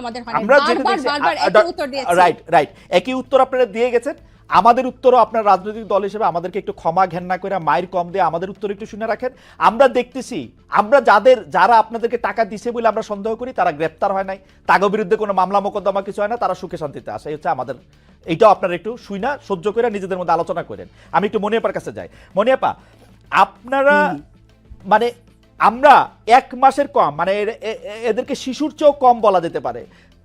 আমাদের হয় আমরা বারবার বারবার একই উত্তর দিয়েছি। Right right. একই উত্তর আপনারা দিয়ে গেছেন। আমাদের উত্তরও আপনার রাজনৈতিক দল হিসেবে আমাদেরকে একটু ক্ষমা ঘেন্না করে মায়ের কম দিয়ে আমাদের উত্তর একটু শুনে রাখেন। আমরা দেখতেছি আমরা যাদের যারা আপনাদেরকে টাকা দিছে বলে আমরা সন্দেহ করি তারা গ্রেপ্তার হয় নাই। তাগো বিরুদ্ধে কোনো মামলা মোকদ্দমা কিছু হয় না তারা সুখে শান্তিতে আসে হচ্ছে আমাদের এইটাও আপনারা একটু শুই না সহ্য করে নিজেদের মধ্যে আলোচনা করেন। আমি একটু মনিয়াপার কাছে যাই। মনিয়াপা আপনারা মানে আমরা এক মাসের কম মানে এদেরকে শিশুর চেয়েও কম বলা যেতে পারে।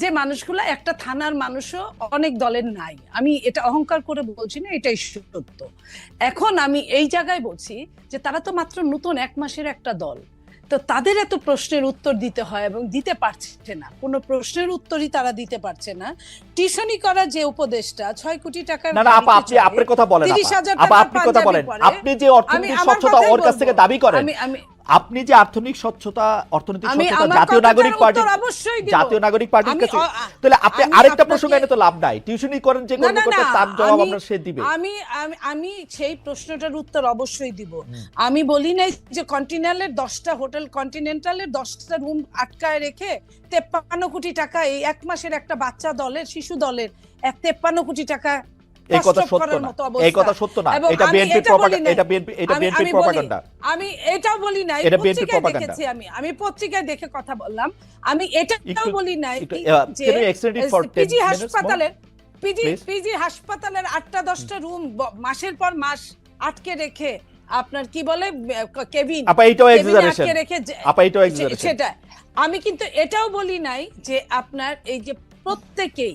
যে মানুষগুলো একটা থানার মানুষও অনেক দলের নাই। আমি এটা অহংকার করে বলছি না এটাই সত্য। এখন আমি এই জায়গায় বলছি যে তারা তো মাত্র নতুন এক মাসের একটা দল। তো তাদের এত প্রশ্নের উত্তর দিতে হয় এবং দিতে পারছে না। কোনো প্রশ্নের উত্তরই তারা দিতে পারছে না। টিউশনি করা যে উপদেশটা ছয় কোটি টাকার না না আপা আপনি আপনার কথা বলেন আপা। 30,000 আপা টাকার আপনি কথা বলেন। আপনি যে অর্থনৈতিক স্বচ্ছতা ওর কাছ থেকে দাবি করেন আপনি যে আর্থিক স্বচ্ছতা অর্থনৈতিক আমি স্বচ্ছতা জাতীয় নাগরিক পার্টি। জাতীয় নাগরিক পার্টির আমি কাছে তাহলে আপনি আরেকটা প্রসঙ্গ এনে তো লাভ নাই। টিউশনি করেন যে না, করবে না, করতে না, তার জবাব আমরা সে দিবে। আমি আমি আমি সেই প্রশ্নটার উত্তর অবশ্যই দিব। আমি বলি নাই যে কন্টিনেন্টালের দশটা হোটেল কন্টিনেন্টালের দশটা রুম আটকায় রেখে তেপ্পান্ন কোটি টাকা এই এক মাসের একটা বাচ্চা দলের শিশু দলের এক তেপ্পান্ন কোটি টাকা এই কথা সত্য না। এই কথা সত্য না। এটা বিএনপি প্রপাগান্ডা এটা বিএনপি এটা বিএনপি প্রপাগান্ডা আমি এটাও বলি নাই। এটা propaganda। দেখেছি আমি। আমি পত্রিকায় দেখে কথা বললাম। আমি এটাও বলি নাই যে can you extend it for 10 PG হাসপাতালের পিজি পিজি হাসপাতালের আটটা দশটা রুম মাসের পর মাস আটকে রেখে আপনার কি বলে কেবিন আপা কেবিনে এক্সাজারেশন আপা এইটাও সে- এক্সাজারেশন সেটা আমি কিন্তু এটাও বলি নাই যে আপনার এই যে প্রত্যেকেই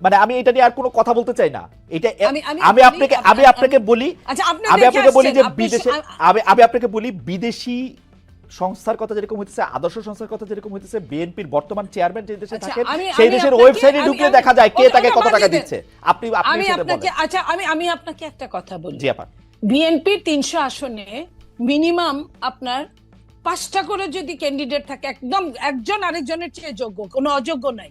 মানে আমি এটা নিয়ে আর কোনো কথা বলতে চাই না। এটা আমি- আপনাকে আমি আপনাকে বলি আচ্ছা আমি আপনাকে বলি যে বিদেশে আমি আমি আপনাকে বলি বিদেশি সংস্থার কথা যেরকম হইতেছে আদর্শ সংস্থার কথা যেরকম হইতেছে বিএনপির বর্তমান চেয়ারম্যান যে দেশে আচ্ছা, থাকেন সেই দেশের ওয়েবসাইটে ঢুকলে দেখা যায় কে তাকে কত টাকা দিচ্ছে। আপনি আপনি আপনাকে আচ্ছা আমি আমি আপনাকে একটা কথা বলি। জি আপা বিএনপির তিনশো আসনে মিনিমাম আপনার পাঁচটা করে যদি ক্যান্ডিডেট থাকে একদম একজন আরেকজনের চেয়ে যোগ্য কোনো অযোগ্য নাই।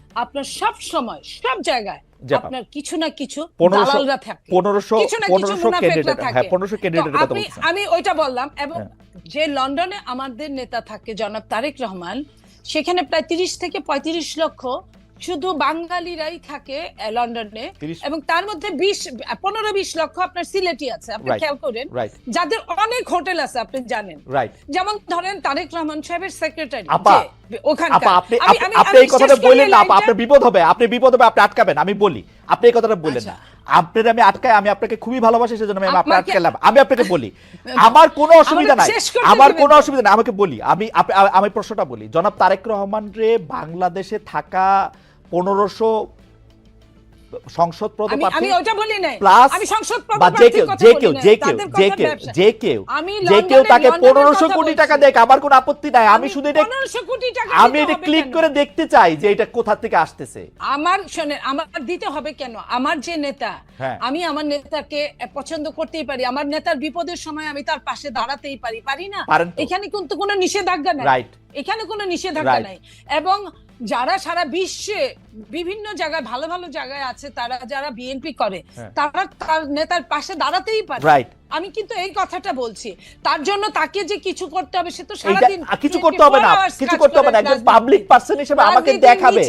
আপনার সব সময় সব জায়গায় আপনার কিছু না কিছু দালালরা থাকে কিছু না কিছু মুনাফেকরা থাকে। হ্যাঁ আমি ওইটা বললাম এবং হ্যাঁ। যে লন্ডনে আমাদের নেতা থাকে জনাব তারেক রহমান সেখানে প্রায় তিরিশ থেকে পঁয়ত্রিশ লক্ষ শুধু বাঙালিরাই থাকে লন্ডনে। এবং তার মধ্যে বিশ পনেরো বিশ লক্ষ আপনার সিলেটি আছে আপনি খেয়াল করেন। যাদের অনেক হোটেল আছে আপনি জানেন। যেমন ধরেন তারেক রহমান সাহেবের সেক্রেটারি আপনি এই কথাটা বললেন না আপনার বিপদ হবে আপনি বিপদ হবে আপনি আটকাবেন আমি বলি। আপনি এই কথাটা বললেন আচ্ছা। না আপনার আমি আটকাই আমি আপনাকে খুবই ভালোবাসি সেজন্য আমি আপনাকে আটকালাম। আমি আপনাকে বলি আমার কোনো অসুবিধা নাই আমার কোনো অসুবিধা নাই আমাকে বলি আমি আমি প্রশ্নটা বলি। জনাব তারেক রহমান রে বাংলাদেশে থাকা পনেরোশো সংসদ আমি আমি ওটা বলি নাই। প্লাস আমি সংসদ যে কেউ যে কেউ যে কেউ যে কেউ যে কেউ যে কেউ তাকে কোটি টাকা দেখ আমার কোনো আপত্তি নাই। আমি শুধু এটা 1500 কোটি টাকা আমি এটা ক্লিক করে দেখতে চাই যে এটা কোথা থেকে আসতেছে। আমার শোনেন আমার দিতে হবে কেন? আমার যে নেতা হ্যাঁ। আমি আমার নেতাকে পছন্দ করতেই পারি। আমার নেতার বিপদের সময় আমি তার পাশে দাঁড়াতেই পারি। পারি না? এখানে কিন্তু কোনো নিষেধাজ্ঞা নাই। রাইট এখানে কোনো নিষেধাজ্ঞা নাই। এবং যারা সারা বিশ্বে বিভিন্ন জায়গায় ভালো ভালো জায়গায় আছে তারা যারা বিএনপি করে হ্যাঁ। তারা তার নেতার পাশে দাঁড়াতেই পারে। আমি কিন্তু এই কথাটা বলছি। তার জন্য তাকে যে কিছু করতে হবে সে তো সারাদিন কিছু করতে হবে না। কিছু করতে হবে না। একজন পাবলিক পার্সন হিসেবে আমাকে দেখাবে।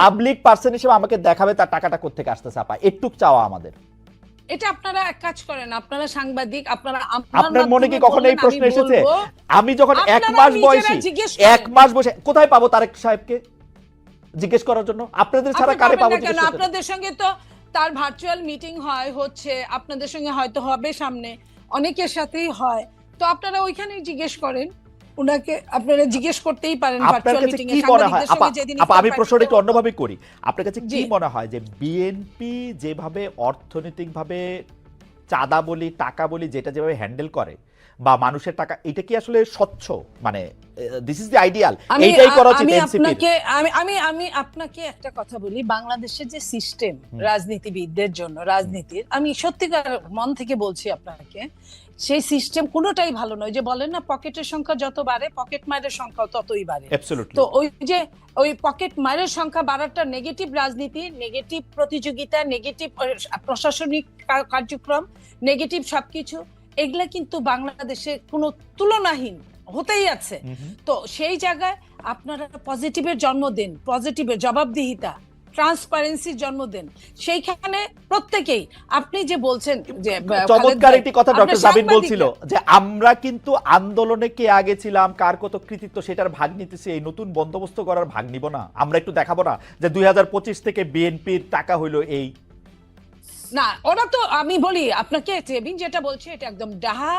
পাবলিক পার্সন হিসেবে আমাকে দেখাবে তার টাকাটা কোথেকে আসতেছে আপা। একটু চাওয়া আমাদের। এটা আপনারা এক কাজ করেন আপনারা সাংবাদিক আপনারা আপনার মনে কি কখনো এই প্রশ্ন এসেছে? আমি যখন এক মাস বয়সী এক মাস বসে কোথায় পাবো তারেক সাহেবকে? জিজ্ঞেস করার জন্য? আপনাদের ছাড়া কারে পাবো জিজ্ঞেস কেন? আপনাদের সঙ্গে তো তার ভার্চুয়াল মিটিং হয় হচ্ছে আপনাদের সঙ্গে হয়তো হবে সামনে। অনেকের সাথেই হয়। তো আপনারা ওইখানেই জিজ্ঞেস করেন। উনাকে আপনারা জিজ্ঞেস করতেই পারেন ভার্চুয়াল মিটিং এ কি সাংবাদিকদের সঙ্গে যেদিন আমি প্রশ্নটা একটু অন্যভাবে করি। আপনার কাছে কি মনে হয় যে বিএনপি যেভাবে অর্থনৈতিকভাবে চাঁদা বলি টাকা বলি যেটা যেভাবে হ্যান্ডেল করে বা মানুষের টাকা এটা কি আসলে স্বচ্ছ? মানে দিস ইজ দ্য আইডিয়াল এইটাই করা উচিত আপনাকে আমি আমি আমি আপনাকে একটা কথা বলি। বাংলাদেশের যে সিস্টেম রাজনীতিবিদদের জন্য রাজনীতির আমি সত্যিকার মন থেকে বলছি আপনাকে সেই সিস্টেম কোনোটাই ভালো নয়। যে বলেন না পকেটের সংখ্যা যত বাড়ে পকেট মারের সংখ্যা ততই বাড়ে। তো ওই যে ওই পকেট মারের সংখ্যা বাড়াটা নেগেটিভ রাজনীতি নেগেটিভ প্রতিযোগিতা নেগেটিভ প্রশাসনিক কার্যক্রম নেগেটিভ সবকিছু। এগুলা কিন্তু বাংলাদেশে কোনো তুলনাহীন হতেই আছে। তো সেই জায়গায় আপনারা পজিটিভের জন্ম দেন পজিটিভের জবাবদিহিতা ট্রান্সপারেন্সির জন্ম দেন। সেইখানে প্রত্যেকেই আপনি যে বলছেন যে চমৎকার একটি কথা ডক্টর জাবিন বলছিল যে আমরা কিন্তু আন্দোলনে কে আগে ছিলাম কার কত কৃতিত্ব সেটার ভাগ নিতেছি এই নতুন বন্দোবস্ত করার ভাগ নিব না। আমরা একটু দেখাবো না যে দুই হাজার পঁচিশ থেকে বিএনপির টাকা হইল এই না ওরা তো আমি বলি আপনাকে জেবিন যেটা বলছে এটা একদম ডাহা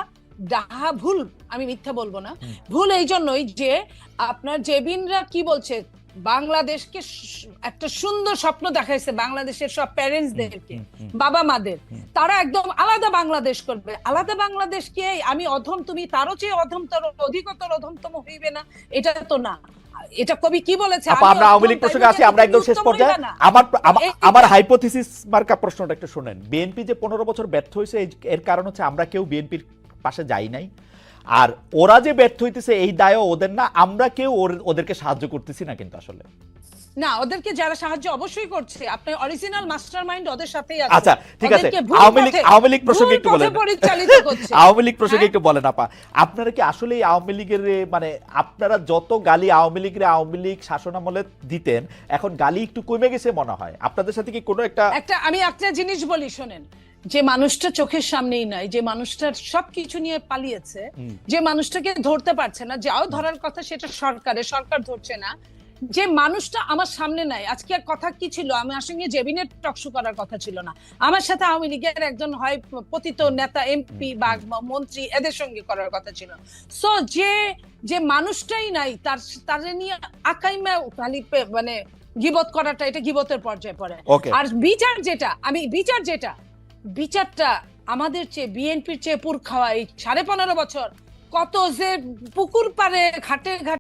ডাহা ভুল আমি মিথ্যা বলব না। ভুল এই জন্যই যে আপনার জেবিনরা কি বলছে বাংলাদেশকে একটা সুন্দর স্বপ্ন দেখাইছে বাংলাদেশের সব প্যারেন্টসদেরকে বাবা মাদের। তারা একদম আলাদা বাংলাদেশ করবে। আলাদা বাংলাদেশকে আমি অধম তুমি তারও চেয়ে অধমতর অধিকতর অধমতম হইবে না এটা তো না। এটা কবি কি বলেছে? আমরা আওয়ামী লীগ প্রসঙ্গে আসি আমরা একদম শেষ পর্যায়ে। আমার আমার- হাইপোথিসিস মার্কা প্রশ্নটা একটু শুনেন। বিএনপি যে পনেরো বছর ব্যর্থ হয়েছে এর কারণ হচ্ছে আমরা কেউ বিএনপির পাশে যাই নাই। আর ওরা যে ব্যর্থ হইতেছে এই দায়ও ওদের না আমরা কেউ ওর- ওদেরকে সাহায্য করতেছি না কিন্তু আসলে। না ওদেরকে যারা সাহায্য অবশ্যই করছে। আপনার অরিজিনাল মাস্টার মাইন্ড ওদের সাথেই আছে। আচ্ছা ঠিক আছে। আওয়ামী লীগ আওয়ামী লীগ প্রসঙ্গে একটু বলেন। আওয়ামী লীগ প্রসঙ্গে হ্যাঁ? একটু বলেন আপা। আপনারা কি আসলে আওয়ামী লীগের মানে আপনারা যত গালি আওয়ামী লীগের আওয়ামী লীগ শাসন আমলে দিতেন এখন গালি একটু কমে গেছে মনে হয়। আপনাদের সাথে কি কোনো একটা একটা আমি একটা জিনিস বলি শোনেন। যে মানুষটা চোখের সামনেই নাই যে মানুষটার সবকিছু নিয়ে পালিয়েছে যে মানুষটাকে ধরতে পারছে না যাও ধরার কথা সেটা সরকারের সরকার ধরছে না যে মানুষটা আমার সামনে নাই। আজকে আর কথা কি ছিল? আমার সঙ্গে জেবিনের টকশো করার কথা ছিল না। আমার সাথে আওয়ামী লীগের একজন হয় পতিত নেতা এমপি বা মন্ত্রী এদের সঙ্গে করার কথা ছিল। সো যে যে মানুষটাই নাই তার তার নিয়ে আকাইমা খালি মানে গিবত করাটা এটা গিবতের পর্যায়ে পড়ে। আর বিচার যেটা আমি বিচার যেটা বিচারটা আমাদের চেয়ে বিএনপির চেয়ে পুর খাওয়া এই সাড়ে পনেরো বছর। কত যে পুকুর পারে ঘাটে ঘাটে